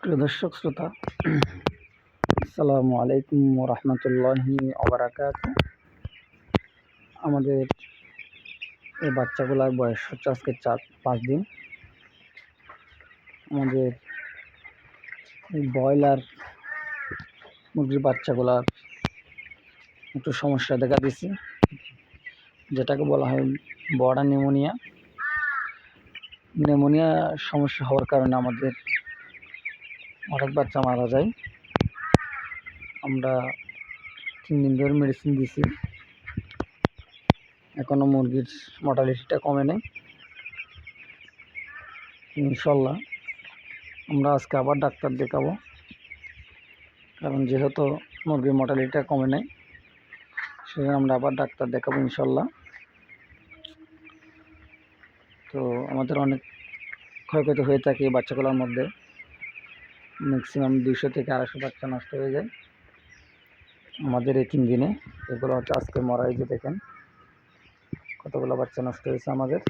প্রিয় দর্শক, শ্রোতা, আসসালামু আলাইকুম রহমতুল্লাহি অবরাকাত আমাদের এই বাচ্চাগুলার বয়স হচ্ছে আজকে চার, পাঁচ দিন। আমাদের ব্রয়লার মুরগির বাচ্চাগুলার একটু সমস্যা দেখা দিছে যেটাকে বলা হয় বড়া নিউমোনিয়া নিউমোনিয়া সমস্যা হওয়ার কারণে আমাদের অনেক বাচ্চা মারা যায় আমরা তিন দিন ধরে মেডিসিন দিছি। এখনও মুরগির মর্টালিটিটা কমে নেই। ইনশাল্লাহ আমরা আজকে আবার ডাক্তার দেখাবো। কারণ যেহেতু মুরগির মর্টালিটিটা কমে নেই, সেজন্য আমরা আবার ডাক্তার দেখাবো ইনশাল্লাহ। তো আমাদের অনেক ক্ষয়ক্ষতি হয়ে থাকে বাচ্চাগুলোর মধ্যে। ম্যাক্সিমাম দুইশো থেকে আড়াইশো বাচ্চা নষ্ট হয়ে যায় আমাদের এই তিন দিনে। এগুলো হচ্ছে আজকে মরা এই যে দেখেন, কতগুলো বাচ্চা নষ্ট হয়েছে আমাদের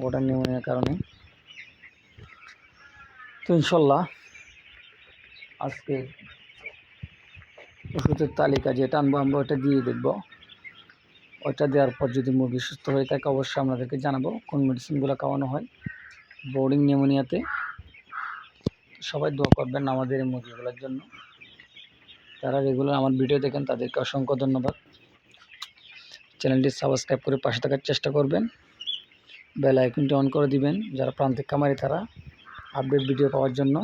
বোর্ডার নিউমোনিয়ার কারণে। তো ইনশাল্লাহ আজকে ওষুধের তালিকা যেটা আনব আমরা ওটা দিয়ে দেখব। ওইটা দেওয়ার পর যদি মুরগি সুস্থ হয়ে থাকে, অবশ্যই আপনাদেরকে জানাব কোন মেডিসিনগুলো খাওয়ানো হয়। বোর্ডিং নিউমোনিয়াতে সবাই দোয়া করবেন আমাদের এই মুরগিগুলোর জন্য। যারা রেগুলার আমার ভিডিও দেখেন, তাদেরকে অসংখ্য ধন্যবাদ। চ্যানেলটি সাবস্ক্রাইব করে পাশে থাকার চেষ্টা করবেন। বেল আইকনটি অন করে দিবেন, যারা প্রান্তিক খামারি তারা আপডেট ভিডিও পাওয়ার জন্য।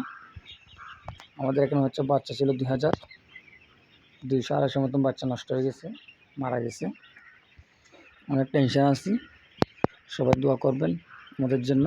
আমাদের এখানে হচ্ছে বাচ্চা ছিল দুই হাজার। দুইশো আড়াইশো মতন বাচ্চা নষ্ট হয়ে গেছে, মারা গেছে। অনেক টেনশন আছি। সবাই দোয়া করবেন আমাদের জন্য।